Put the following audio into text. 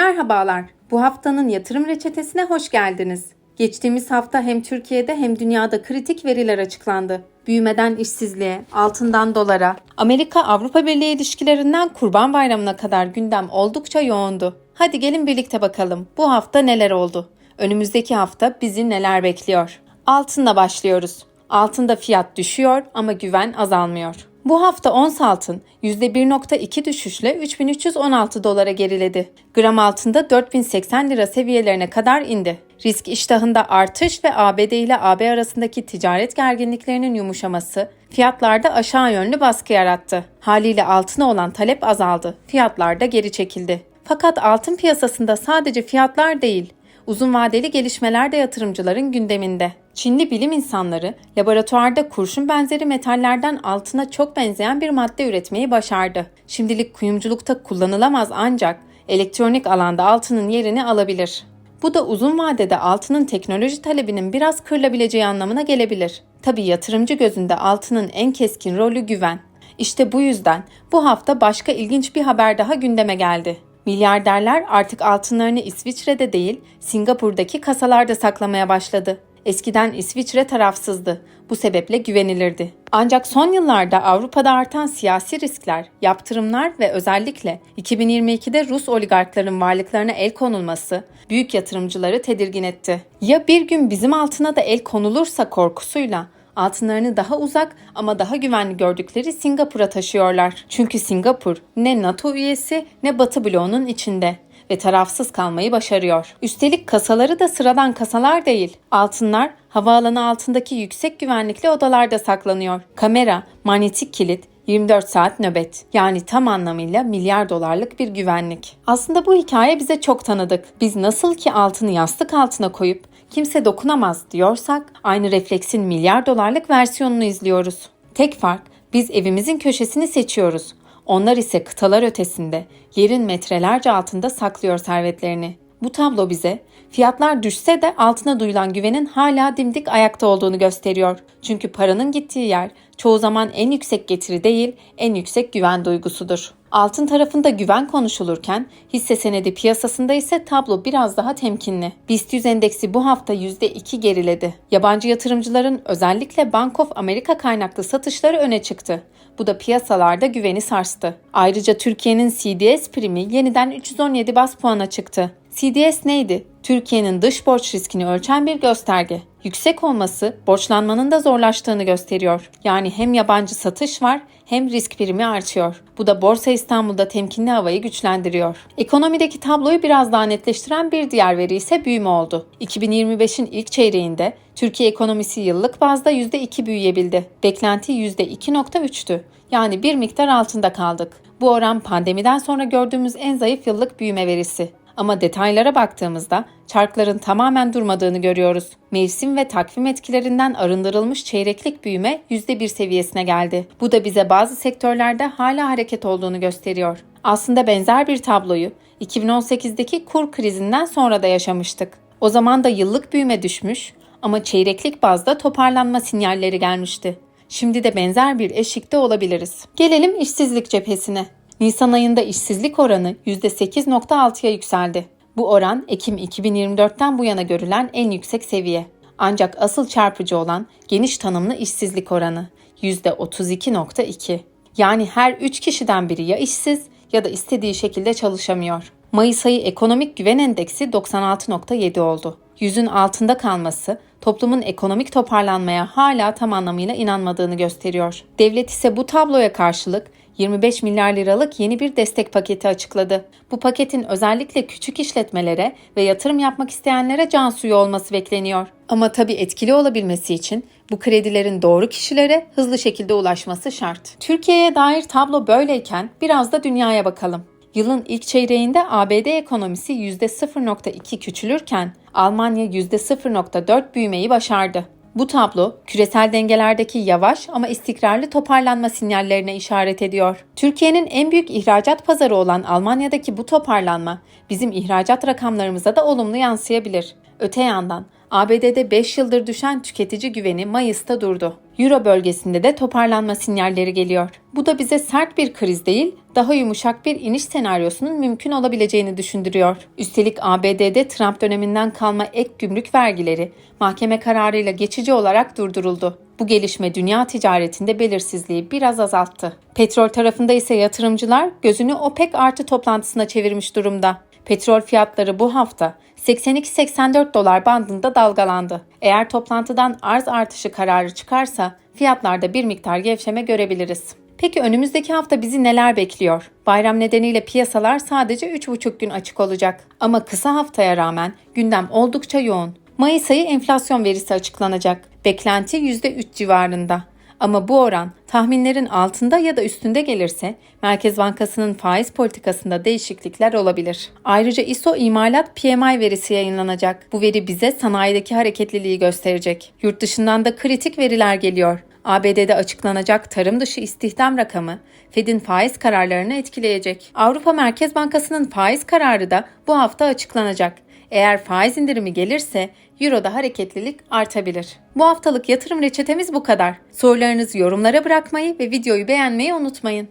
Merhabalar. Bu haftanın yatırım reçetesine hoş geldiniz. Geçtiğimiz hafta hem Türkiye'de hem dünyada kritik veriler açıklandı. Büyümeden işsizliğe, altından dolara, Amerika-Avrupa Birliği ilişkilerinden Kurban Bayramı'na kadar gündem oldukça yoğundu. Hadi gelin birlikte bakalım bu hafta neler oldu? Önümüzdeki hafta bizi neler bekliyor? Altınla başlıyoruz. Altında fiyat düşüyor ama güven azalmıyor. Bu hafta ons altın %1.2 düşüşle 3316 dolara geriledi. Gram altında 4080 lira seviyelerine kadar indi. Risk iştahında artış ve ABD ile AB arasındaki ticaret gerginliklerinin yumuşaması fiyatlarda aşağı yönlü baskı yarattı. Haliyle altına olan talep azaldı. Fiyatlar da geri çekildi. Fakat altın piyasasında sadece fiyatlar değil, uzun vadeli gelişmeler de yatırımcıların gündeminde. Çinli bilim insanları laboratuvarda kurşun benzeri metallerden altına çok benzeyen bir madde üretmeyi başardı. Şimdilik kuyumculukta kullanılamaz ancak elektronik alanda altının yerini alabilir. Bu da uzun vadede altının teknoloji talebinin biraz kırılabileceği anlamına gelebilir. Tabi yatırımcı gözünde altının en keskin rolü güven. İşte bu yüzden bu hafta başka ilginç bir haber daha gündeme geldi. Milyarderler artık altınlarını İsviçre'de değil, Singapur'daki kasalarda saklamaya başladı. Eskiden İsviçre tarafsızdı. Bu sebeple güvenilirdi. Ancak son yıllarda Avrupa'da artan siyasi riskler, yaptırımlar ve özellikle 2022'de Rus oligarkların varlıklarına el konulması büyük yatırımcıları tedirgin etti. Ya bir gün bizim altına da el konulursa korkusuyla altınlarını daha uzak ama daha güvenli gördükleri Singapur'a taşıyorlar. Çünkü Singapur ne NATO üyesi ne Batı bloğunun içinde ve tarafsız kalmayı başarıyor. Üstelik kasaları da sıradan kasalar değil. Altınlar havaalanı altındaki yüksek güvenlikli odalarda saklanıyor. Kamera, manyetik kilit, 24 saat nöbet. Yani tam anlamıyla milyar dolarlık bir güvenlik. Aslında bu hikaye bize çok tanıdık. Biz nasıl ki altını yastık altına koyup kimse dokunamaz diyorsak aynı refleksin milyar dolarlık versiyonunu izliyoruz. Tek fark biz evimizin köşesini seçiyoruz. Onlar ise kıtalar ötesinde, yerin metrelerce altında saklıyor servetlerini. Bu tablo bize fiyatlar düşse de altına duyulan güvenin hala dimdik ayakta olduğunu gösteriyor. Çünkü paranın gittiği yer çoğu zaman en yüksek getiri değil, en yüksek güven duygusudur. Altın tarafında güven konuşulurken hisse senedi piyasasında ise tablo biraz daha temkinli. BIST 100 endeksi bu hafta %2 geriledi. Yabancı yatırımcıların özellikle Bank of America kaynaklı satışları öne çıktı. Bu da piyasalarda güveni sarstı. Ayrıca Türkiye'nin CDS primi yeniden 317 bas puana çıktı. CDS neydi? Türkiye'nin dış borç riskini ölçen bir gösterge. Yüksek olması borçlanmanın da zorlaştığını gösteriyor. Yani hem yabancı satış var hem risk primi artıyor. Bu da Borsa İstanbul'da temkinli havayı güçlendiriyor. Ekonomideki tabloyu biraz daha netleştiren bir diğer veri ise büyüme oldu. 2025'in ilk çeyreğinde Türkiye ekonomisi yıllık bazda %2 büyüyebildi. Beklenti %2.3'tü. Yani bir miktar altında kaldık. Bu oran pandemiden sonra gördüğümüz en zayıf yıllık büyüme verisi. Ama detaylara baktığımızda çarkların tamamen durmadığını görüyoruz. Mevsim ve takvim etkilerinden arındırılmış çeyreklik büyüme %1 seviyesine geldi. Bu da bize bazı sektörlerde hala hareket olduğunu gösteriyor. Aslında benzer bir tabloyu 2018'deki kur krizinden sonra da yaşamıştık. O zaman da yıllık büyüme düşmüş ama çeyreklik bazda toparlanma sinyalleri gelmişti. Şimdi de benzer bir eşikte olabiliriz. Gelelim işsizlik cephesine. Nisan ayında işsizlik oranı %8.6'ya yükseldi. Bu oran Ekim 2024'ten bu yana görülen en yüksek seviye. Ancak asıl çarpıcı olan geniş tanımlı işsizlik oranı %32.2. Yani her 3 kişiden biri ya işsiz ya da istediği şekilde çalışamıyor. Mayıs ayı ekonomik güven endeksi 96.7 oldu. Yüzün altında kalması toplumun ekonomik toparlanmaya hala tam anlamıyla inanmadığını gösteriyor. Devlet ise bu tabloya karşılık 25 milyar liralık yeni bir destek paketi açıkladı. Bu paketin özellikle küçük işletmelere ve yatırım yapmak isteyenlere can suyu olması bekleniyor. Ama tabii etkili olabilmesi için bu kredilerin doğru kişilere hızlı şekilde ulaşması şart. Türkiye'ye dair tablo böyleyken biraz da dünyaya bakalım. Yılın ilk çeyreğinde ABD ekonomisi %0.2 küçülürken Almanya %0.4 büyümeyi başardı. Bu tablo küresel dengelerdeki yavaş ama istikrarlı toparlanma sinyallerine işaret ediyor. Türkiye'nin en büyük ihracat pazarı olan Almanya'daki bu toparlanma bizim ihracat rakamlarımıza da olumlu yansıyabilir. Öte yandan ABD'de 5 yıldır düşen tüketici güveni Mayıs'ta durdu. Euro bölgesinde de toparlanma sinyalleri geliyor. Bu da bize sert bir kriz değil, daha yumuşak bir iniş senaryosunun mümkün olabileceğini düşündürüyor. Üstelik ABD'de Trump döneminden kalma ek gümrük vergileri mahkeme kararıyla geçici olarak durduruldu. Bu gelişme dünya ticaretinde belirsizliği biraz azalttı. Petrol tarafında ise yatırımcılar gözünü OPEC artı toplantısına çevirmiş durumda. Petrol fiyatları bu hafta 82-84 dolar bandında dalgalandı. Eğer toplantıdan arz artışı kararı çıkarsa fiyatlarda bir miktar gevşeme görebiliriz. Peki önümüzdeki hafta bizi neler bekliyor? Bayram nedeniyle piyasalar sadece 3,5 gün açık olacak. Ama kısa haftaya rağmen gündem oldukça yoğun. Mayıs ayı enflasyon verisi açıklanacak. Beklenti %3 civarında. Ama bu oran tahminlerin altında ya da üstünde gelirse Merkez Bankası'nın faiz politikasında değişiklikler olabilir. Ayrıca ISO imalat PMI verisi yayınlanacak. Bu veri bize sanayideki hareketliliği gösterecek. Yurt dışından da kritik veriler geliyor. ABD'de açıklanacak tarım dışı istihdam rakamı Fed'in faiz kararlarını etkileyecek. Avrupa Merkez Bankası'nın faiz kararı da bu hafta açıklanacak. Eğer faiz indirimi gelirse Euro'da hareketlilik artabilir. Bu haftalık yatırım reçetemiz bu kadar. Sorularınızı yorumlara bırakmayı ve videoyu beğenmeyi unutmayın.